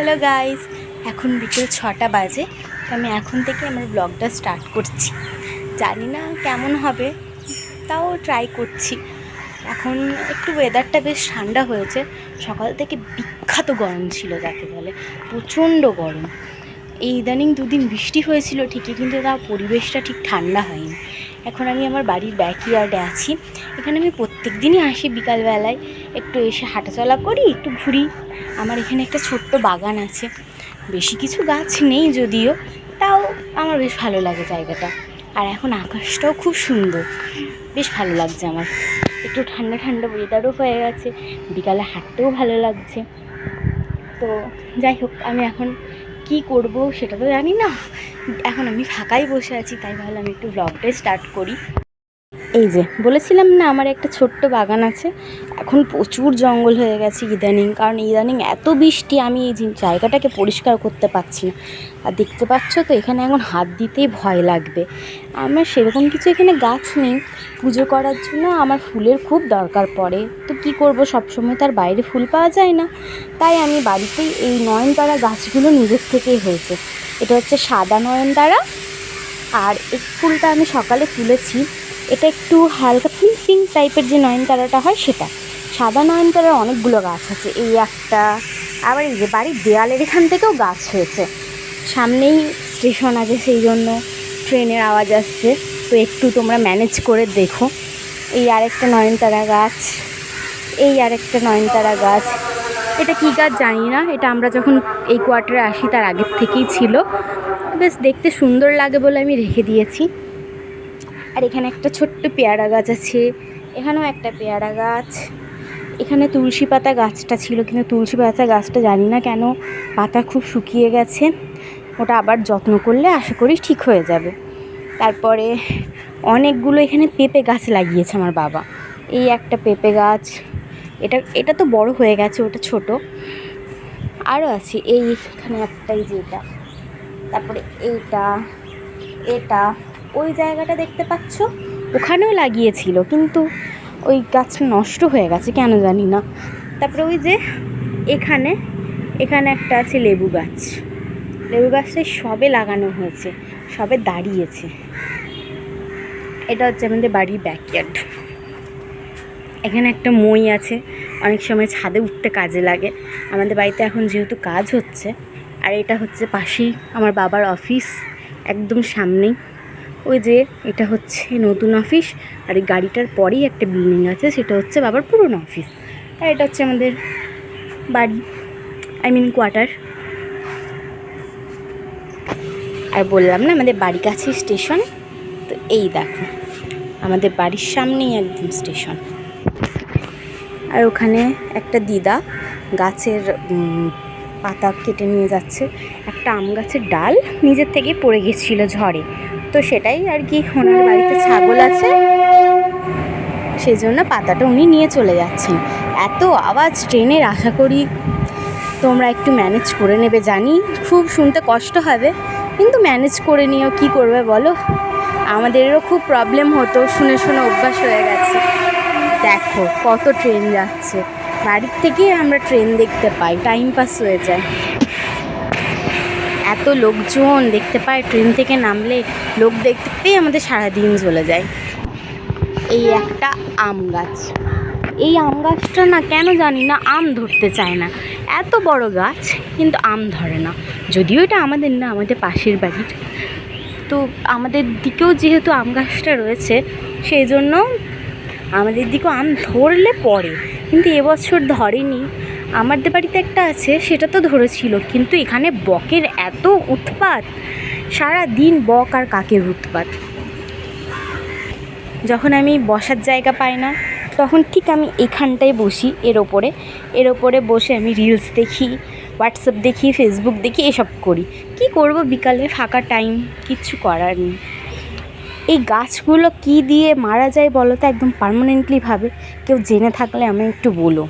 Hello guys, এখন বিকেল ছটা বাজে, তো আমি এখন থেকে আমার ব্লগটা স্টার্ট করছি। জানি না কেমন হবে, তাও ট্রাই করছি। এখন একটু ওয়েদারটা বেশ ঠান্ডা হয়েছে, সকাল থেকে বিখ্যাত গরম ছিল যাকে বলে, প্রচণ্ড গরম। এই ইদানিং দুদিন বৃষ্টি হয়েছিল ঠিকই, কিন্তু তা পরিবেশটা ঠিক ঠান্ডা হয়নি। এখন আমি আমার বাড়ির ব্যাকইয়ার্ডে আছি। এখানে আমি প্রত্যেক দিনই আসি বিকালবেলায়। একটু এসে হাঁটাচলা করি, একটু ঘুরি। আমার এখানে একটা ছোট্ট বাগান আছে। বেশি কিছু গাছ নেই যদিও, তাও আমার বেশ ভালো লাগে জায়গাটা। আর এখন আকাশটাও খুব সুন্দর। বেশ ভালো লাগছে আমার। একটু ঠান্ডা ঠান্ডা ওয়েদারও হয়ে গেছে। বিকালে হাঁটতেও ভালো লাগছে। তো যাই হোক, আমি এখন কি করব সেটা তো জানি না। এখন আমি ফাঁকাই বসে আছি, তাই ভাবলাম একটু ব্লগটাই স্টার্ট করি। এই যে, বলেছিলাম না আমার একটা ছোট্ট বাগান আছে। এখন প্রচুর জঙ্গল হয়ে গেছে ইদানিং, কারণ ইদানিং এত বৃষ্টি, আমি এই জায়গাটাকে পরিষ্কার করতে পারছি না। আর দেখতে পাচ্ছ তো, এখানে এখন হাত দিতেই ভয় লাগবে। আমার সেরকম কিছু এখানে গাছ নেই। পুজো করার জন্য আমার ফুলের খুব দরকার পড়ে। তো কি করব, সবসময় তার বাইরে ফুল পাওয়া যায় না। তাই আমি বাড়িতেই এই নয়নতারা গাছগুলো নিজের থেকেই হয়েছে। এটা হচ্ছে সাদা নয়নতারা। আর এই ফুলটা আমি সকালে তুলেছি। এটা একটু হালকা পিঙ্ক পিঙ্ক টাইপের যে নয়নতারাটা হয় সেটা। সাদা নয়নতারার অনেকগুলো গাছ আছে, এই একটা। আবার এই যে বাড়ির দেয়ালের এখান থেকেও গাছ হয়েছে। সামনেই স্টেশন আছে সেই জন্য ট্রেনের আওয়াজ আসছে। তো একটু তোমরা ম্যানেজ করে দেখো। এই আরেকটা নয়নতারা গাছ, এই আরেকটা নয়নতারা গাছ। এটা কী গাছ জানি না, এটা আমরা যখন এই কোয়ার্টারে আসি তার আগের থেকেই ছিল। বেশ দেখতে সুন্দর লাগে বলে আমি রেখে দিয়েছি। আর এখানে একটা ছোট্ট পেয়ারা গাছ আছে, এখানেও একটা পেয়ারা গাছ। এখানে তুলসী পাতা গাছটা ছিল, কিন্তু তুলসী পাতা গাছটা জানি না কেন পাতা খুব শুকিয়ে গেছে। ওটা আবার যত্ন করলে আশা করি ঠিক হয়ে যাবে। তারপরে অনেকগুলো এখানে পেঁপে গাছ লাগিয়েছে আমার বাবা। এই একটা পেঁপে গাছ, এটা এটা তো বড় হয়ে গেছে, ওটা ছোট। আরও আছে, এই এখানে একটাই যেটা। তারপরে এইটা, এটা। ওই জায়গাটা দেখতে পাচ্ছ? ওখানেও লাগিয়েছিল, কিন্তু ওই গাছটা নষ্ট হয়ে গেছে, কেন জানি না। তারপরে ওই যে এখানে এখানে একটা আছে লেবু গাছ। লেবু গাছটা সবে লাগানো হয়েছে, সবে দাঁড়িয়েছে। এটা হচ্ছে আমাদের বাড়ির ব্যাকয়ার্ড এখানে একটা মই আছে, অনেক সময় ছাদে উঠতে কাজে লাগে। আমাদের বাড়িতে এখন যেহেতু কাজ হচ্ছে, আর এটা হচ্ছে পাশেই আমার বাবার অফিস একদম সামনেই। ওই যে এটা হচ্ছে নতুন অফিস আর এই গাড়িটার পরেই একটা বিল্ডিং আছে, সেটা হচ্ছে বাবার পুরনো অফিস আর এটা হচ্ছে আমাদের বাড়ি আই মিন কোয়ার্টার আর বললাম না, আমাদের বাড়ি কাছে স্টেশন তো এই দেখো, আমাদের বাড়ির সামনেই একদম স্টেশন আর ওখানে একটা দিদা গাছের পাতা কেটে নিয়ে যাচ্ছে। একটা আম গাছের ডাল নিজের থেকেই পড়ে গেছিল ঝড়ে। তো সেটাই আর কি, ওনার বাড়িতে ছাগল আছে। সেই জন্য পাতাটা উনি নিয়ে চলে যাচ্ছেন। এত আওয়াজ ট্রেনের, আশা করি তোমরা একটু ম্যানেজ করে নেবে জানি। খুব শুনতে কষ্ট হবে, কিন্তু ম্যানেজ করে নিও, কি করবে বলো? আমাদেরও খুব প্রবলেম হতো, শুনে শুনে অভ্যাস হয়ে গেছে। দেখো কত ট্রেন যাচ্ছে। বাড়ির থেকেই আমরা ট্রেন দেখতে পাই টাইম পাস হয়ে যায়। এত লোকজন দেখতে পায়, ট্রেন থেকে নামলে লোক দেখতেই আমাদের সারাদিন চলে যায়। এই একটা আম গাছ। এই আম গাছটা না কেন জানি না, আম ধরতে চায় না। এত বড় গাছ, কিন্তু আম ধরে না। যদিও এটা আমাদের না, আমাদের পাশের বাড়ির তো আমাদের দিকেও যেহেতু আম গাছটা রয়েছে, সেই জন্য আমাদের দিকেও আম ধরলে পড়ে কিন্তু এবছর ধরেনি। আমাদের বাড়িতে একটা আছে, সেটা তো ধরেছিল, কিন্তু এখানে বকের এত উৎপাত সারা দিন বক আর কাকের উৎপাত। যখন আমি বসার জায়গা পাই না, তখন ঠিক আমি এখানটায় বসি, এর ওপরে এর ওপরে বসে আমি রিলস দেখি হোয়াটসঅ্যাপ দেখি ফেসবুক দেখি, এসব করি। কি করব বিকালে? ফাঁকা টাইম কিচ্ছু করার নেই। এই গাছগুলো কি দিয়ে মারা যায় বলো তো একদম পারমানেন্টলিভাবে কেউ জেনে থাকলে আমি একটু বলো।